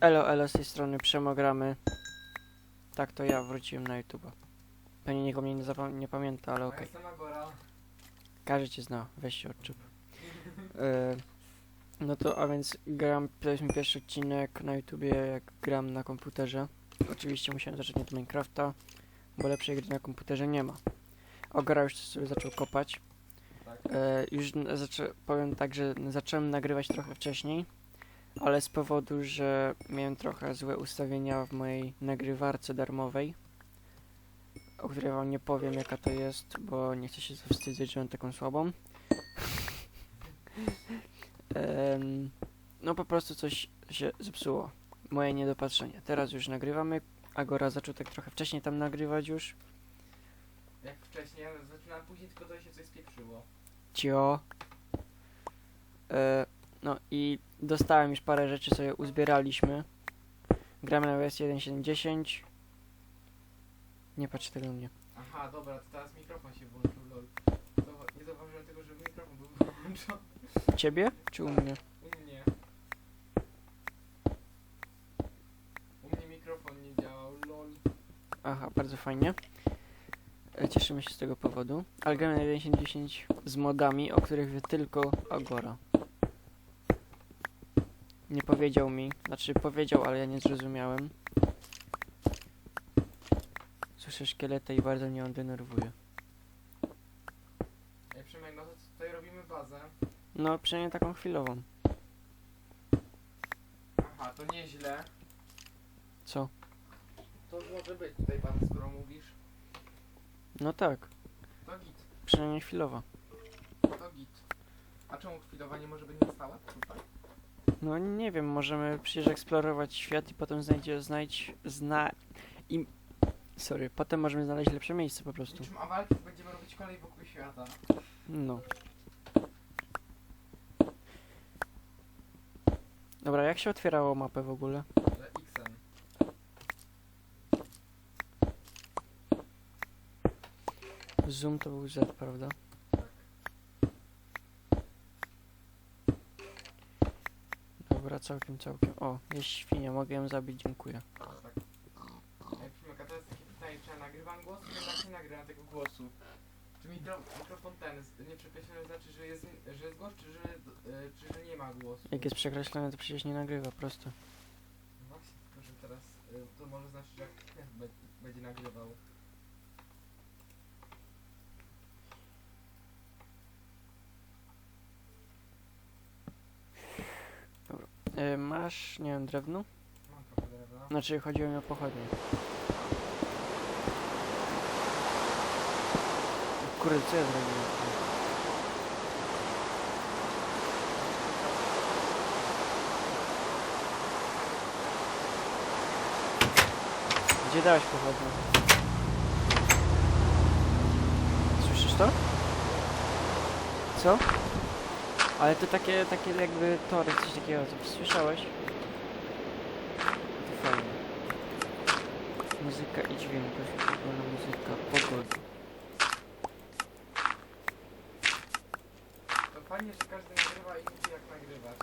Elo, elo, z tej strony Przemogramy. Tak, to ja wróciłem na YouTube. Pewnie nikt o mnie nie, nie pamięta, ale okej. Agora. Każdy cię zna, weź się odczep. E, no to, a więc gram, to jest mój pierwszy odcinek na YouTubie, jak gram na komputerze. Oczywiście musiałem zacząć od Minecrafta, bo lepszej gry na komputerze nie ma. Ogora już sobie zaczął kopać. Tak. E, już n- zaczę, powiem tak, że zacząłem nagrywać trochę wcześniej, ale z powodu, że miałem trochę złe ustawienia w mojej nagrywarce darmowej, o której wam nie powiem jaka to jest, bo nie chcę się zawstydzić, że mam taką słabą. Em, no po prostu coś się zepsuło. Moje niedopatrzenie. Teraz już nagrywamy. Agora zaczął tak trochę wcześniej tam nagrywać już. Jak wcześniej, ja zaczynałem później, tylko to się coś spieprzyło. Cio. E, no i dostałem już parę rzeczy, sobie uzbieraliśmy. Gramy na wersji 1.7.10. Nie patrz tego mnie. Aha, dobra, to teraz mikrofon się włączył, lol. Zauwa- nie zauważyłem tego, że mikrofon był wyłączony. Ciebie czy u mnie? U mnie. U mnie mikrofon nie działał, lol. Aha, bardzo fajnie. E, Cieszymy się z tego powodu. Ale gramy na 1.7.10 z modami, o których wie tylko Agora. Nie powiedział mi, znaczy powiedział, ale ja nie zrozumiałem. Słyszę szkielety i bardzo mnie on denerwuje. Ej, Przemek, no to tutaj robimy bazę. No, przynajmniej taką chwilową. Aha, to nieźle. Co? To może być tutaj bazа, skoro mówisz. No tak, To git, przynajmniej chwilowa. to git. A czemu chwilowa nie może być na stałe? Tutaj? No nie wiem, możemy przecież eksplorować świat i potem znajdzie, znajdź, zna... i... Sorry, potem możemy znaleźć lepsze miejsce po prostu. Niczym awalki będziemy robić kolej wokół świata. No. Dobra, jak się otwierało mapę w ogóle? Że. Zoom to był Z, prawda? Tak. Dobra, całkiem, całkiem. O, jest świnia, mogę ją zabić, dziękuję. Tak. Ej, Przemek, a teraz takie pytanie, czy ja nagrywam głos, czy jednak nie nagrywam tego głosu? Czy mikro, mikrofon ten, z- nie przekreślony znaczy, że jest, że jest głos, czy że, e, czy że nie ma głosu? Jak jest przekreślone, to przecież nie nagrywa, prosto. No Właśnie, tylko że teraz e, to może znaczyć, że jak będzie nagrywał. E, masz, nie wiem, drewno? Mam. Znaczy, chodziło mi o pochodnie. Kurde, co ja zrobiłem? Gdzie dałeś pochodnie? Słyszysz to? Co? Ale to takie, takie jakby tory, coś takiego, co słyszałeś? To fajnie. Muzyka i dźwięk, wyszukana muzyka, pogoda. To fajnie, że każdy nagrywa i wie jak nagrywać.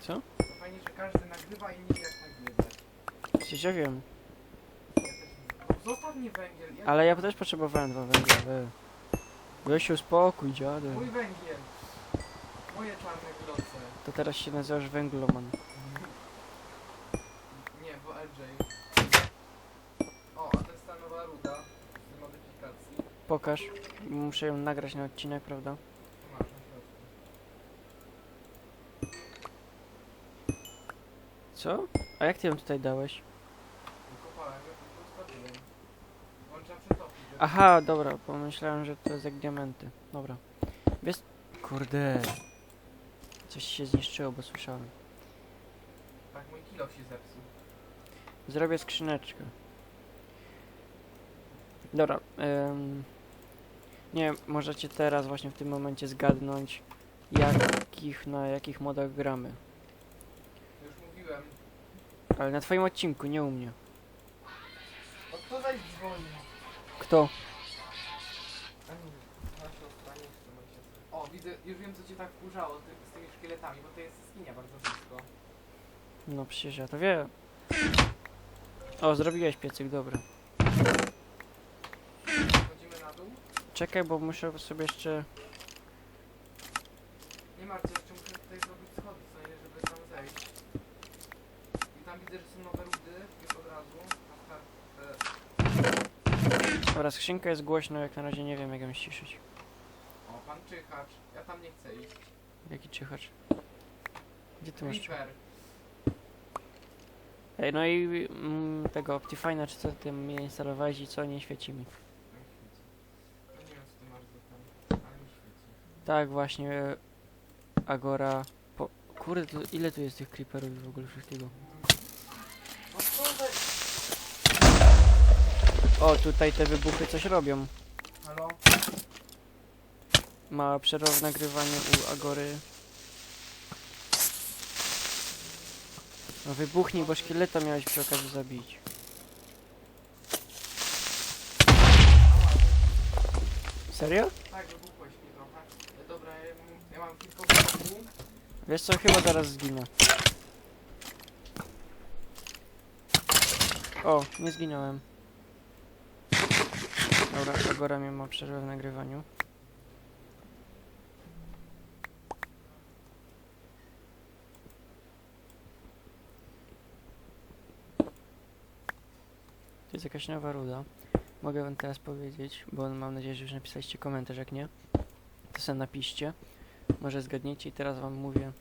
Co? To fajnie, że każdy nagrywa i wie jak nagrywać. Przecież ja wiem. Ja też nie. Zostaw mnie węgiel. Ja Ale ja też potrzebowałem dwa węgla, wy. Weź się uspokój, dziady. Mój węgiel. Moje czarne gloce. To teraz się nazywasz węgloman. Nie, bo LJ. O, a to jest ta nowa ruda z modyfikacji. Pokaż. Muszę ją nagrać na odcinek, prawda? Masz na środku. Co? A jak ty ją tutaj dałeś? Wykopałem, ja tylko ustawiłem. Włączam przetopić. żeby- Aha, dobra, pomyślałem, że to jest jak diamenty. Dobra. Wiesz... Kurde. Coś się zniszczyło, bo słyszałem. Tak, mój kilo się zepsuł. Zrobię skrzyneczkę. Dobra. ym, nie możecie teraz właśnie w tym momencie zgadnąć, jakich, na jakich modach gramy. Już mówiłem. Ale na twoim odcinku, nie u mnie. O, kto zaś dzwoni? Kto? Widzę, już wiem co cię tak wkurzało ty, z tymi szkieletami, bo to jest skinia bardzo blisko. No przecież ja to wiem. O, zrobiłeś piecyk, dobra. Chodzimy na dół. Czekaj, bo muszę sobie jeszcze... Nie martw się, jeszcze muszę tutaj zrobić schody, co nie, żeby tam zejść. I tam widzę, że są nowe rudy, już od razu. Na start, e, Dobra, skrzynka jest głośno, jak na razie nie wiem jak ją ściszyć. Pan czyhacz. Ja tam nie chcę iść. Jaki czyhacz? Gdzie ty masz? Creeper. Ej, no i mm, tego Optifine'a, czy co ty mnie instalowałeś i co nie świeci mi. Tak świeci. Ja nie wiem, co ty masz ale mi świeci. Tak, właśnie e, Agora... Po... Kurde, tu, ile tu jest tych creeperów i w ogóle wszystkiego? No co. O, tutaj te wybuchy coś robią. Halo? Mała przerwa w nagrywaniu u Agory. No wybuchnij, bo szkieleta miałeś przy okazji zabić. Serio? Tak, wybuchłeś mi trochę. E, Dobra, ja, mam- ja mam kilka bloków. Wiesz co, chyba zaraz zginę. O, nie zginąłem. Dobra, Agora mnie ma przerwę w nagrywaniu. Jest jakaś nowa ruda. Mogę wam teraz powiedzieć, bo mam nadzieję, że już napisaliście komentarz, jak nie, to sobie napiszcie. Może zgadniecie i teraz wam mówię,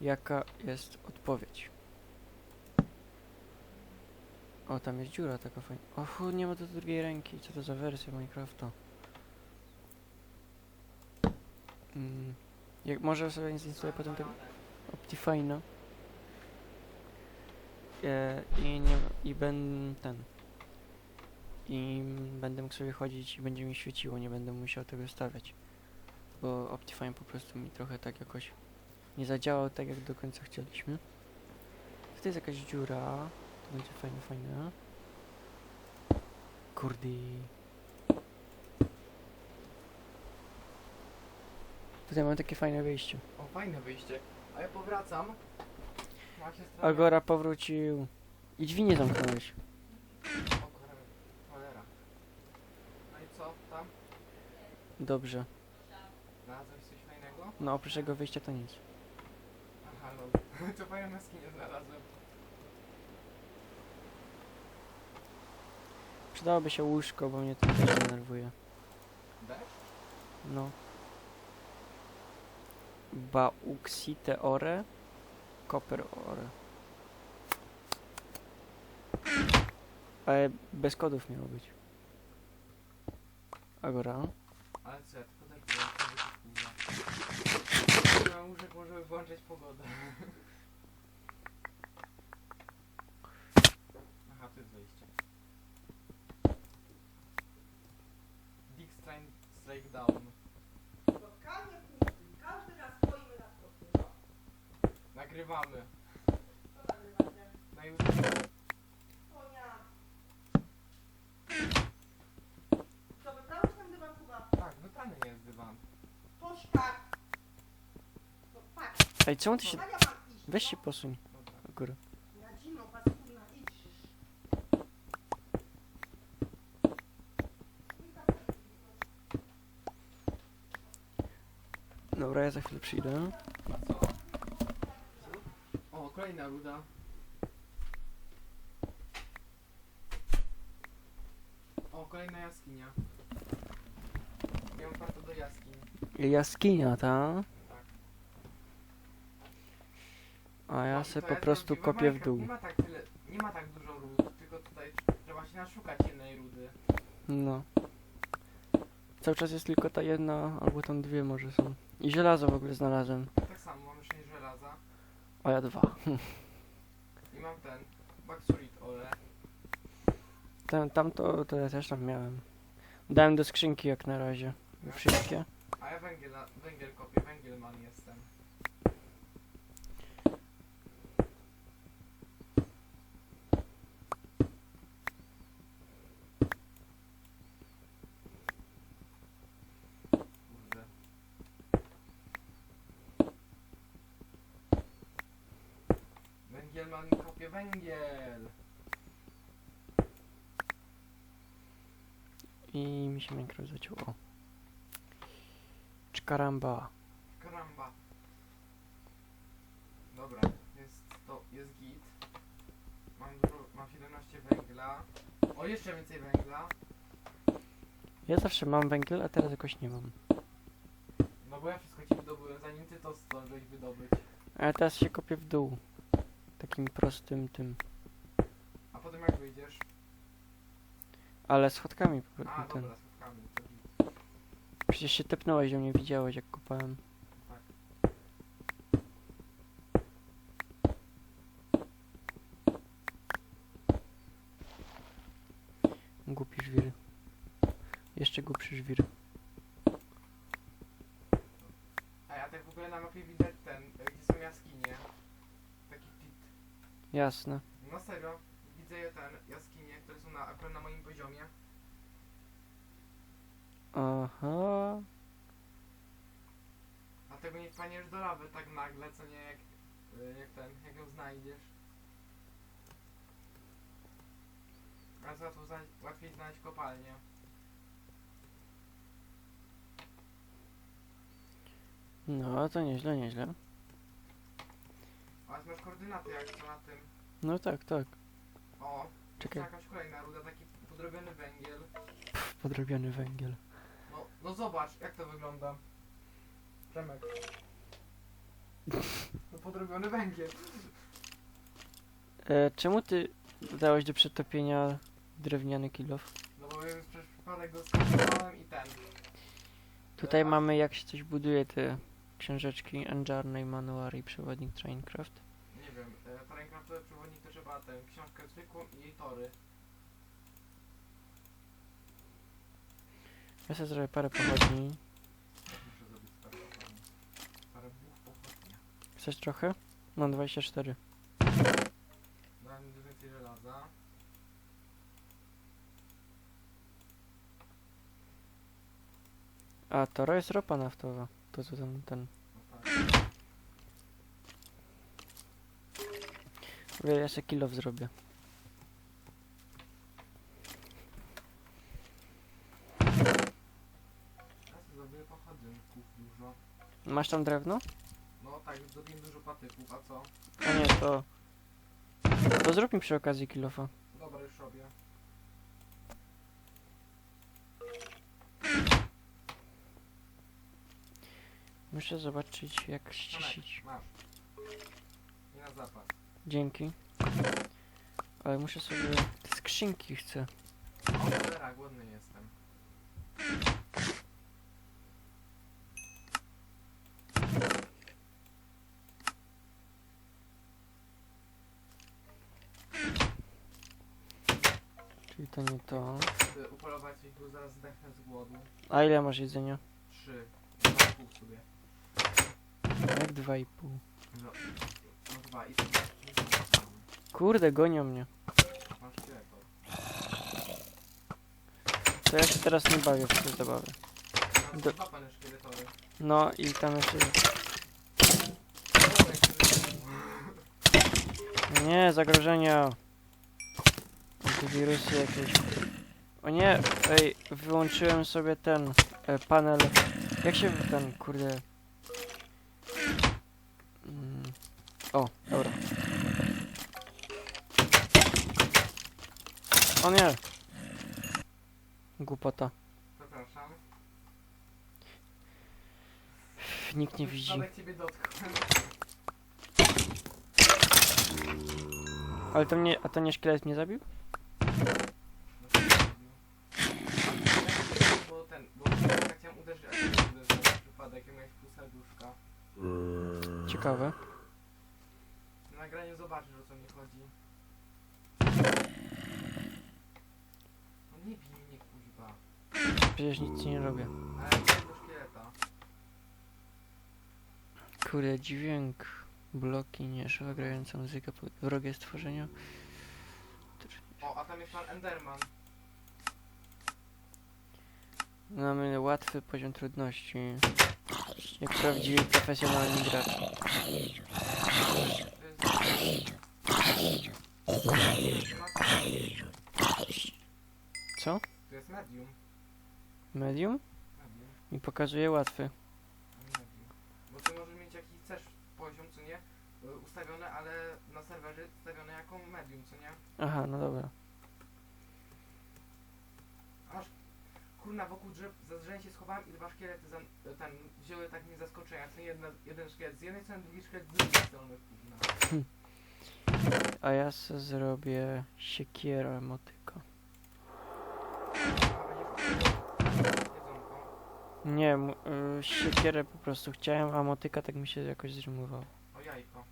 jaka jest odpowiedź. O, tam jest dziura taka fajna. O, nie ma do drugiej ręki. Co to za wersja Minecrafta? Mm. Jak, może sobie zinstaluję potem tego Optifine'a. E, I nie, i ben, ten. I będę mógł sobie chodzić i będzie mi świeciło, nie będę musiał tego stawiać. Bo Optifine po prostu mi trochę tak jakoś nie zadziałał tak jak do końca chcieliśmy. Tutaj jest jakaś dziura. To będzie fajne, fajne. Kurde. Tutaj mam takie fajne wyjście. O, fajne wyjście. A ja powracam. Agora powrócił. I drzwi nie zamknąłeś. O, cholera. No i co tam? Dobrze. Znalazłeś coś fajnego? No oprócz tego wyjścia to nic. Aha, lol. to fajną na skinie znalazłem. Przydałoby się łóżko, bo mnie to też denerwuje. Deszcz? No. Bauxite ore. Copper ore. Ale bez kodów miało być. Agora. Ale co, ja tylko tak byłem, to Łóżek możemy włączać pogodę. Aha, tu jest wejście. Dick strike Down. Spotkanie kuchni. Każdy raz stoimy na kuchni. No, Nagrywamy. Na YouTube. Wybrałeś dywan Kuba? Tak, jest dywan. No patrz, Ej, czemu ty się... Nadia mam iść. Weź się posuń. Dobra. Na zimną paskudna idź. Dobra, ja za chwilę przyjdę. A co? Kolejna ruda. O, kolejna jaskinia. Ja mam warto do jaskiń. Jaskinia, ta? Tak. A ja se po prostu kopię w dół. Nie ma tak tyle, nie ma tak dużo ród, tylko tutaj trzeba się naszukać jednej rudy. No. Cały czas jest tylko ta jedna, albo tam dwie może są. I żelazo w ogóle znalazłem. Tak samo mam jeszcze żelaza A ja dwa. i mam ten Baxurit Ole. Tam, tam to, to ja też tam miałem. Dałem do skrzynki jak na razie. Wszystkie. A ja węgiel, węgiel kopię, węgielman jestem. Kurde. Kopie węgiel. I mi się Minecraft zaciął. O. Czkaramba. Karamba. Dobra, jest to, jest git. Mam dużo, mam 17 węgla. O, jeszcze więcej węgla. Ja zawsze mam węgiel, a teraz jakoś nie mam. No bo ja wszystko ci wydobyłem, zanim ty to zdążyłeś wydobyć. A ja teraz się kopię w dół. Takim prostym tym. A potem jak wyjdziesz? Ale schodkami po A, prostu ten. dobra, spotkamy. To git. Przecież się tepnąłeś do mnie, widziałeś jak kopałem. Tak. Głupi żwir. Jeszcze głupszy żwir. A ja tak w ogóle na mapie widać ten, e, gdzie są jaskinie. Taki pit. Jasne. No serio, widzę je ten, jaskinie, które są na, akurat na moim poziomie. Aha. A tego nie wpaniesz do lawy tak nagle, co nie jak, y, jak ten, jak ją znajdziesz. Teraz łatwo znaleźć, łatwiej znaleźć kopalnię. No, to nieźle, nieźle. A masz koordynaty jak to na tym. No tak, tak. O, Czekaj. jest jakaś kolejna ruda, taki podrobiony węgiel. Pff, podrobiony węgiel. No, no zobacz, jak to wygląda. Przemek. No podrobiony węgiel. E, czemu ty dałeś do przetopienia drewniany kilof? No bo już przez przypadek go i ten. Tutaj mamy jak się coś buduje te książeczki Enjarny, Manuary i Przewodnik Traincraft. Nie wiem, e, Minecraftowy trzeba tę książkę zwykłą i tory. Ja sobie zrobię parę pochodni. Muszę zrobić parę pochodni. Parę buch pochodnia. Chcesz trochę? Mam 24. Dałem więcej żelaza. A, to jest ropa naftowa. To co tam ten... No tak. Ja sobie kilof zrobię. Ja sobie zrobię pochodynków dużo. Masz tam drewno? No tak, zrobiłem dużo patyków, a co? A nie, to... To zrób mi przy okazji kilofa. Dobra, już robię. Muszę zobaczyć jak. Tomek, masz. I na zapas. Dzięki. Ale muszę sobie... Te skrzynki chcę. O, cholera, głodny jestem. Czyli to nie to. Upolować ich, bo zaraz zdechnę z głodu. A ile masz jedzenia? Trzy. Dwa i pół sobie. Jak dwa i pół. No, i. Kurde, gonią mnie. To ja się teraz nie bawię w te zabawy. Do- dwa pany szkieletowe. No i tam jeszcze... Nie, zagrożenia. Antywirusy jakieś. O nie, ej, wyłączyłem sobie ten e, panel. Jak się ten, kurde. Mm. O, dobra. O nie! Głupota. Przepraszam. Nikt nie widzi. Przypadek ciebie dotknąłem. Ale to mnie, a to nie szkielet mnie zabił? Bo ten, bo ja chciałem uderzyć, a nie uderzyłem przypadek, jak miałeś pół serduszka. Ciekawe. Zobaczysz o co mi chodzi. No nie bij mnie kuźba. Przecież nic nie robię. Ale ja do szkieleta. Kurde, dźwięk. Bloki, nie, szyba grająca muzyka, wrogie stworzenia. O, a tam jest pan Enderman. Mamy łatwy poziom trudności. Jak prawdziwi profesjonalni gracze. Co? To jest medium. Medium? medium. Mi pokazuje łatwy. medium. Bo ty możesz mieć jakiś chcesz poziom, co nie? y, Ustawiony, ale na serwerze ustawiony jako medium, co nie? Aha, no dobra. Aż kurna wokół drzew za drzewem się schowałem i dwa szkielety za, ten wzięły tak mnie zaskoczenia. Ten jedna, jeden szkielet z jednej strony, drugi szkielet z drugiej strony. Kurna. A ja se zrobię siekierę motyka. Nie, y, siekierę po prostu chciałem, a motyka tak mi się jakoś zrymowało. O jajko.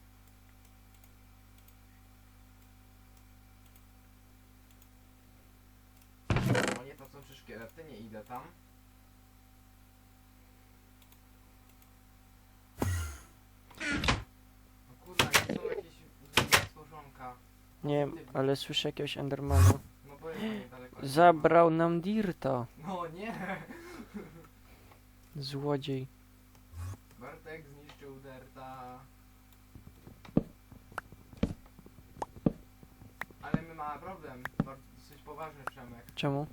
No nie to są trzy szkielety, nie idę tam. Nie, ale słyszę jakiegoś endermana. No bo jest niedaleko. Zabrał nam Dirta. No nie! Złodziej. Bartek zniszczył Derta. Ale my mamy problem, bardzo dosyć poważny Przemek, Czemu?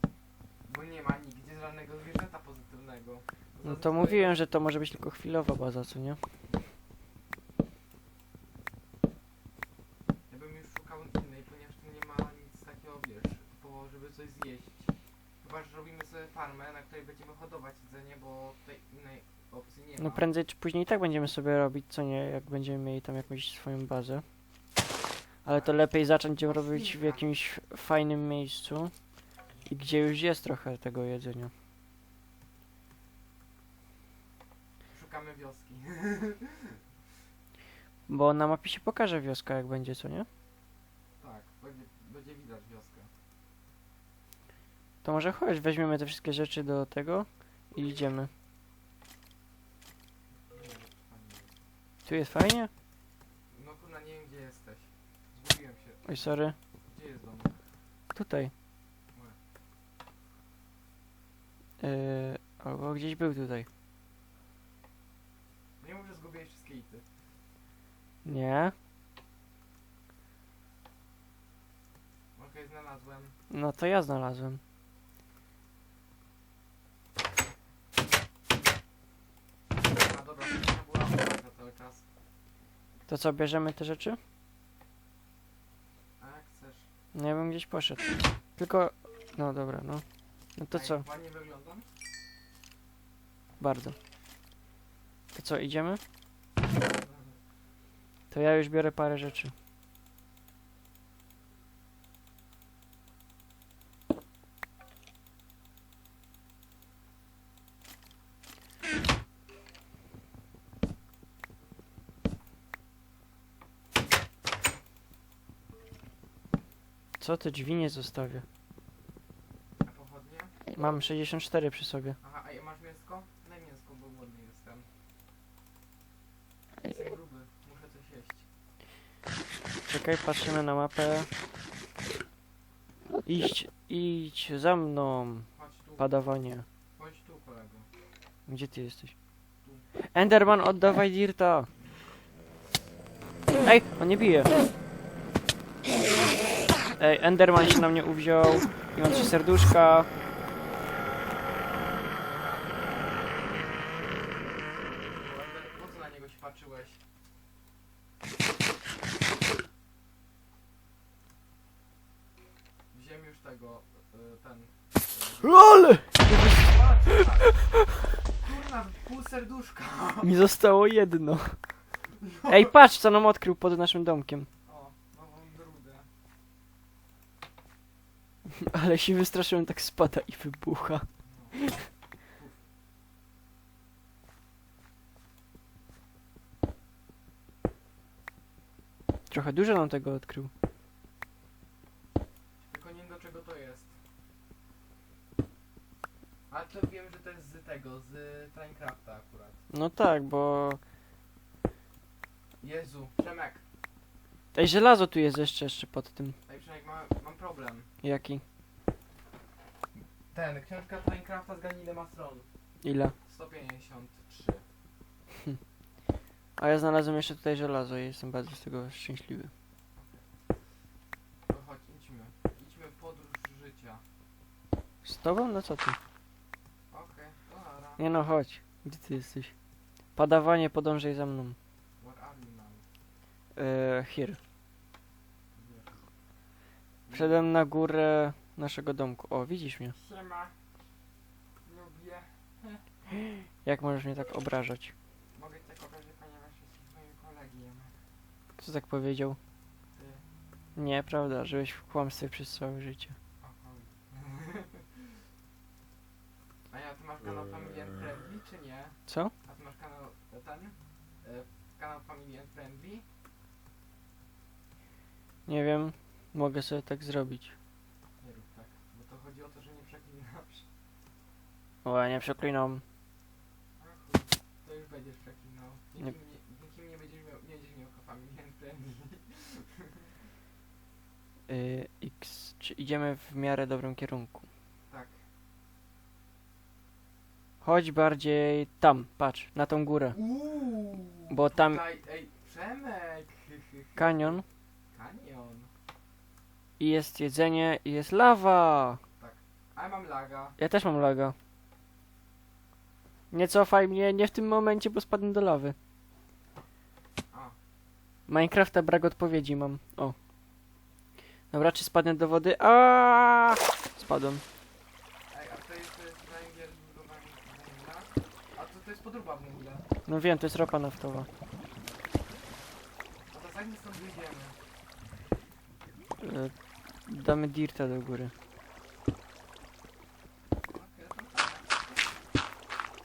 bo nie ma nigdzie żadnego zwierzęta pozytywnego. No to mówiłem, że to może być tylko chwilowa baza, co nie? Ja bym już szukał innej, ponieważ tu nie ma nic takiego, wiesz, typowo, żeby coś zjeść. Chyba, że robimy sobie której będziemy hodować jedzenie, bo tej innej opcji nie ma. No prędzej czy później i tak będziemy sobie robić, co nie, jak będziemy mieli tam jakąś swoją bazę. Ale to lepiej zacząć ją robić w jakimś fajnym miejscu i gdzie już jest trochę tego jedzenia. Szukamy wioski. Bo na mapie się pokaże wioska, jak będzie, co nie? tak, będzie, będzie widać. To może chodź, weźmiemy te wszystkie rzeczy do tego i idziemy. Tu jest fajnie? No kurna, nie wiem gdzie jesteś. Zgubiłem się. Oj, sorry. Gdzie jest dom? Tutaj. Yy, albo gdzieś był tutaj. Nie mów, że zgubiłeś wszystkie ity. Nie? Okej, znalazłem. No to ja znalazłem. A dobra, to była opłata cały czas. To co, bierzemy te rzeczy? A jak chcesz? No ja bym gdzieś poszedł. Tylko... No dobra, no. No to A co? jak Ładnie wyglądam? Bardzo. To co, idziemy? To ja już biorę parę rzeczy. Co te drzwi nie zostawię? A pochodnie? Mam 64 przy sobie. Aha, a masz mięsko? Daj mięsko, bo głodny jestem. Jestem gruby, muszę coś jeść. Czekaj, patrzymy na mapę. Iść, idź za mną, Chodź tu, padawanie. chodź tu kolego. Gdzie ty jesteś? Enderman, oddawaj Dirta! Ej, on nie bije. Ej, Enderman się na mnie uwziął i mam trzy serduszka. Po co na niego się patrzyłeś? Wziąłem już tego, ten... LOL! Kurna, pół serduszka! Mi zostało jedno. Ej, patrz co nam odkrył pod naszym domkiem. Ale się wystraszyłem, tak spada i wybucha. Trochę dużo nam tego odkrył. Tylko nie wiem do czego to jest. Ale to wiem, że to jest z tego, z Minecrafta akurat. No tak, bo... Jezu, Przemek. Ej, żelazo tu jest jeszcze, jeszcze pod tym. Przemek, mam, problem. Jaki? Ten, książka z Minecrafta zgadnij ile ma stron. Ile? 153. A ja znalazłem jeszcze tutaj żelazo i jestem bardzo z tego szczęśliwy. To chodź, idźmy. Idźmy w podróż życia. Z tobą? No co ty? Okej, dobra. Nie no, chodź. Gdzie ty jesteś? Padawanie, podążaj za mną. What are you now? Eee, here. Wszedłem na górę naszego domku. O, widzisz mnie. Siema. Lubię. Jak możesz mnie tak obrażać? Mogę cię pokazać, ponieważ jesteś moim kolegiem. Kto tak powiedział? Ty. Nie, prawda, żyłeś w kłamstwie przez całe życie. O chuj. A ja, ty masz kanał Family and Friendly, czy nie? Co? A ty masz kanał ten? E, kanał Family and Friendly? Nie wiem. Mogę sobie tak zrobić. Nie rób tak, bo to chodzi o to, że nie przeklinasz. O, ja nie przeklinam. A chuj, to już będziesz przeklinał. Nikim nie, nikim nie będziesz miał, nie będziesz miał Friendly. Yy, X. Czy idziemy w miarę dobrym kierunku? tak. Chodź bardziej tam, patrz, na tą górę. Uuu, Bo tam- Tutaj, ej, Przemek! Kanion. I jest jedzenie i jest lawa. A ja mam laga. Ja też mam laga. Nie cofaj mnie, nie w tym momencie, bo spadnę do lawy. A, Minecrafta brak odpowiedzi mam. O. Dobra, czy spadnę do wody? A! Spadłem. ej, a to jest, to jest węgiel budowany z węgla? A to, to jest podróba węgla. No wiem, to jest ropa naftowa. A to zanim stąd wyjdziemy. E, damy dirta do góry.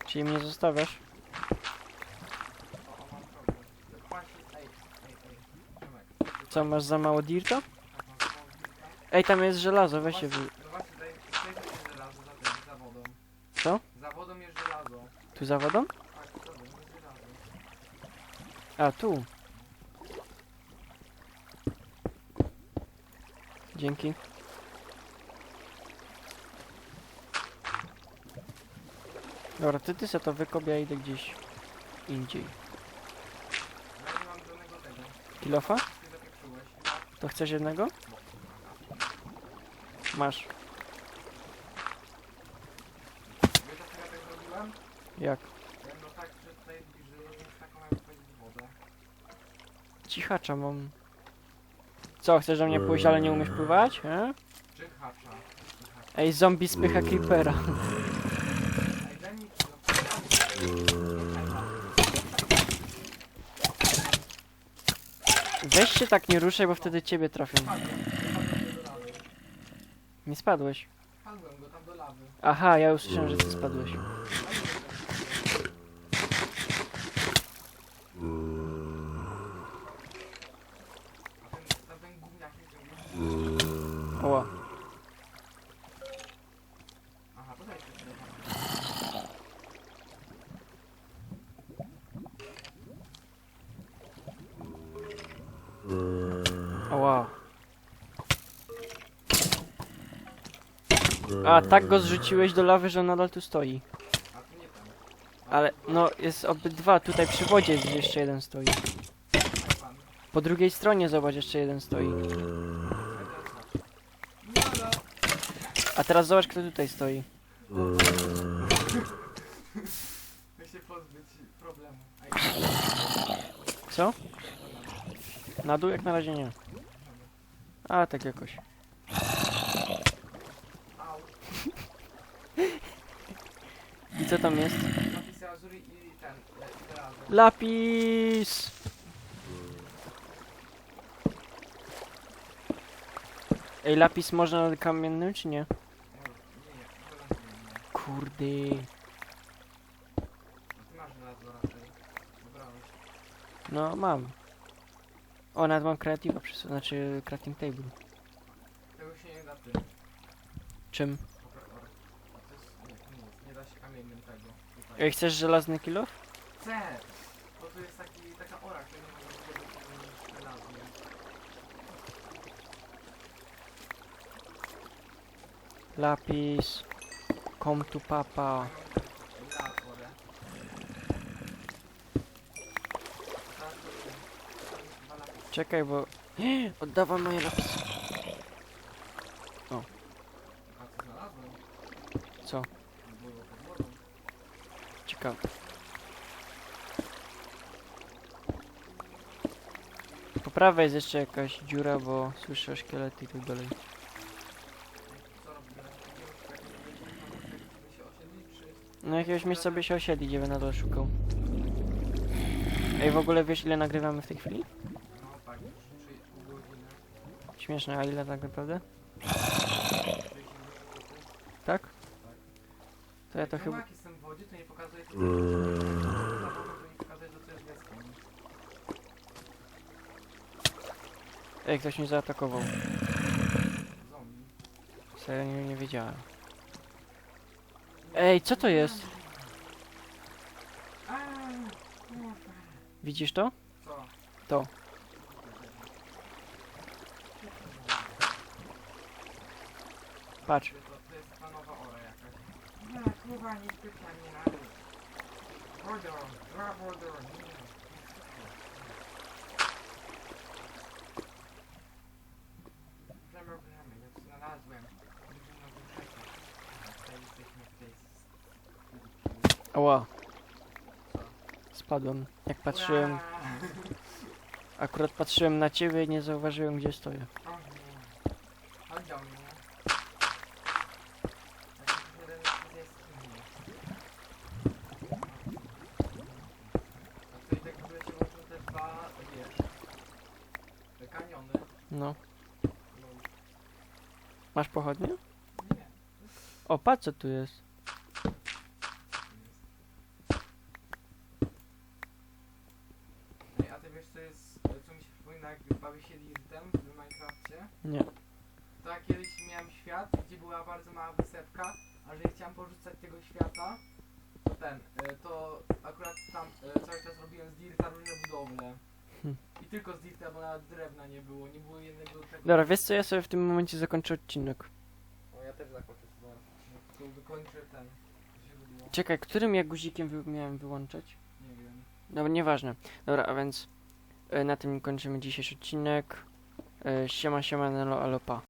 Czyli mnie zostawiasz? Co, masz za mało dirta? Ej, tam jest żelazo, weź się wy... No. Co? Za wodą jest żelazo. Tu za wodą? Tak. A, tu. Dzięki. Dobra, ty, ty se to wykop, ja idę gdzieś indziej. Kilofa? To chcesz jednego? Masz. Jak? Cichacza mam. Co, chcesz do mnie pójść, ale nie umiesz pływać? E? Ej, zombie spycha creepera. Daj mi kilo. Weź się tak nie ruszaj, bo wtedy ciebie trafią. Nie spadłeś. Padłem go tam do lawy. Aha, ja usłyszałem, że ty spadłeś. A ten, a ten gówniak nie zrobił. Oła. Oła. A, tak go zrzuciłeś do lawy, że nadal tu stoi. Ale, no, jest obydwa. Tutaj przy wodzie jeszcze jeden stoi. Po drugiej stronie, zobacz, jeszcze jeden stoi. Ej, teraz patrz. Jada! A teraz zobacz, kto tutaj stoi. Chcę się pozbyć problemu. Co? Na dół? Jak na razie nie. A, tak jakoś. Au. I co tam jest? Napisy Azury i ten, e, i żelazo. Lapis! Ej, lapis można na kamiennym, czy nie, nie, żelazo nie, nie. Kurde. Ty masz żelazo raczej. Wybrałeś. No, mam. O, nawet mam przy sobie, znaczy crafting table. Tego się nie da ty. Czym? To jest, nie, da się kamiennym tego. Tutaj. Ej, chcesz żelazny kilo? Chcę! Bo tu jest taki, taka ora, która nie może żelazny. Lapis. Kom tu papa. Czekaj, bo... Oddawam moje lapisy. O. Co? Ciekawe. Po prawej jest jeszcze jakaś dziura, bo słyszę szkielety i tak dalej. No jakiegoś miejsca by się osiedli, gdzie by na dole szukał. Ej, w ogóle wiesz ile nagrywamy w tej chwili? No tak, już 3,5 godziny. Śmieszne, a ile tak naprawdę? 60 Tak? To ja to chyba... Ej, ktoś mnie zaatakował. Zombie. Serio, nie, nie wiedziałem. Ej, co to jest? Widzisz to? To. Patrz. To, jest ta nowa ora jakaś. No, kurwa, nie pyta mnie na dół. Wodo, dwa. Gramy, gramy, ja to znalazłem. Drużyna wyszedł. Tutaj jesteśmy w tej... s- Ała, spadłem. Jak patrzyłem, Ura! akurat patrzyłem na ciebie i nie zauważyłem gdzie stoję. Mnie. No, Masz pochodnie? nie. O, patrz co tu jest. Ej, a ty wiesz co jest, co mi się przypomina jak bawię się dirtem w Minecrafcie? Nie. To ja kiedyś miałem świat, gdzie była bardzo mała wysepka, a że chciałem porzucać tego świata, to ten, y, to akurat tam y, cały czas robiłem z dirta różne budowle. Hmm. I tylko z dirta, bo nawet drewna nie było, nie było jednego tego... Dobra, wiesz co, ja sobie w tym momencie zakończę odcinek. O, ja też zakończę to. To wykończę ten źródło. Czekaj, którym ja guzikiem wy miałem wyłączać? Nie wiem. Dobra, nieważne. Dobra, a więc e, na tym kończymy dzisiejszy odcinek. E, siema, siema, nelo, alopa.